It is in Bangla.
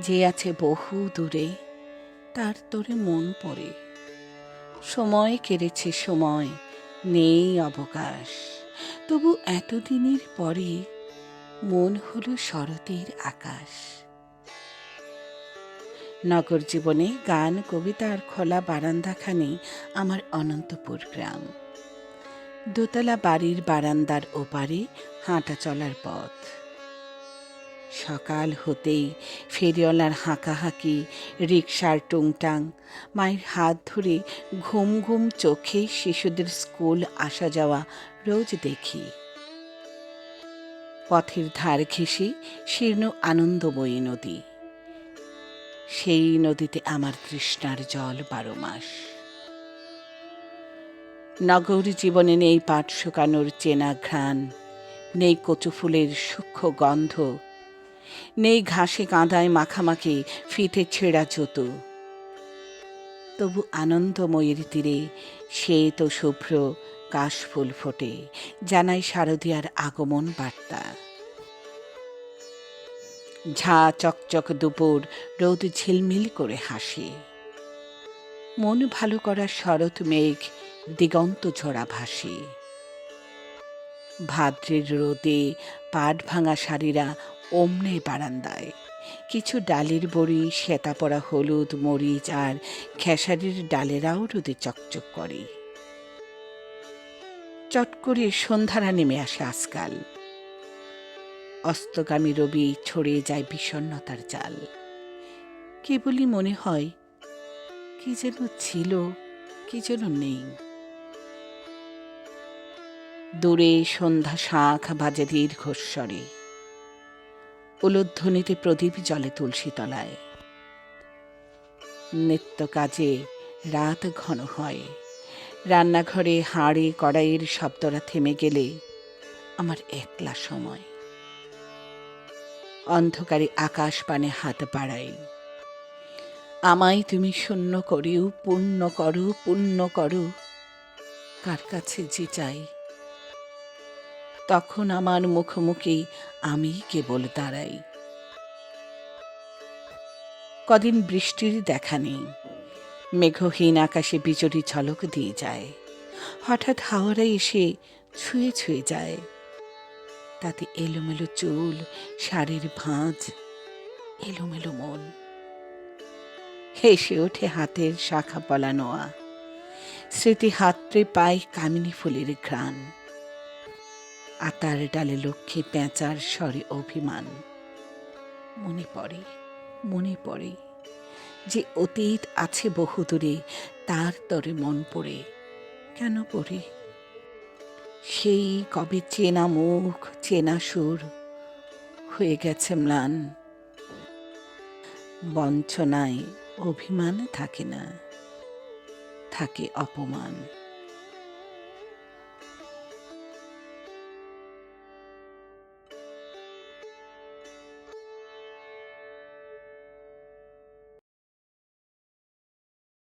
যে আছে বহু দূরে, তার তোরে মন পড়ে। সময় কেড়েছে সময়, নেই অবকাশ। তবু এতদিনের পরে মন হলো শরতের আকাশ। নগর জীবনে গান কবিতার খোলা বারান্দাখানি আমার অনন্তপুর গ্রাম। দোতলা বাড়ির বারান্দার ওপারে হাঁটা চলার পথ। সকাল হতেই ফেরিওয়ালার হাঁকাহাঁকি রিক্সার টুংটাং, মায়ের হাত ধরে ঘুম ঘুম চোখে শিশুদের স্কুল আসা যাওয়া রোজ দেখি। পথের ধার ঘেঁষে শীর্ণ আনন্দময়ী নদী। সেই নদীতে আমার তৃষ্ণার জল বারো মাস। নগর জীবনে নেই পাট শুকানোর চেনা ঘ্রাণ, নেই কচু ফুলের সূক্ষ্ম গন্ধ নেই ঘাসে কাঁদায় মাখামাখি, ফিতে ছেঁড়া জুতো। তবু আনন্দময়ীর তীরে শ্বেত শুভ্র কাশফুল ফোটে জানাই শারদীয়ার আগমন বার্তা। ঝা চকচক দুপুর, রোদ ঝিলমিল করে হাসে। মন ভালো করা শরৎ মেঘ, দিগন্ত ঝরা ভাসে। ভাদ্রের রোদে পাট ভাঙা শাড়িরা অমনে বারান্দায়। কিছু ডালের বড়ি শ্বেতা পড়া হলুদ, মরিচ আর খেসারির ডালেরাও রোদে চকচক করে। চট করে সন্ধ্যারা নেমে আসে আজকাল। অস্তগামী রবি ছড়িয়ে যায় বিষণ্ণতার জাল। কেবলই মনে হয়, কি যেন ছিল, কি যেন নেই। দূরে সন্ধ্যা শাঁখ বাজে দীর্ঘস্বরে। উলুধ্বনিতে প্রদীপ জলে তুলসী তলায়। নিত্য কাজে রাত ঘন হয়। রান্নাঘরে হাঁড়ি কড়াইয়ের শব্দরা থেমে গেলে আমার একলা সময়। অন্ধকারে আকাশ পানে হাত বাড়াই। আমায় তুমি শূন্য করিও, পূর্ণ করো পূর্ণ করো। কার কাছে যে চাই তখন আমার মুখোমুখি আমি কেবল দাঁড়াই কদিন বৃষ্টির দেখা নেই। মেঘহীন আকাশে বিজড়ি ঝলক দিয়ে যায়। হঠাৎ হাওয়ারা এসে ছুঁয়ে ছুঁয়ে যায়। তাতে এলোমেলো চুল, শাড়ির ভাঁজ, এলোমেলো মন। হেসে ওঠে হাতের শাখা পলা নোয়া। স্মৃতি হাতড়ে পাই কামিনী ফুলের ঘ্রাণ। আতার ডালে লক্ষ্মী পেঁচার স্বরে অভিমান। মনে পড়ে মনে পড়ে যে অতীত আছে বহুদূরে, তার তরে মন পড়ে, কেন পড়ে? সেই কবে চেনা মুখ, চেনা সুর হয়ে গেছে ম্লান। বঞ্চনায় অভিমান থাকে না, থাকে অপমান।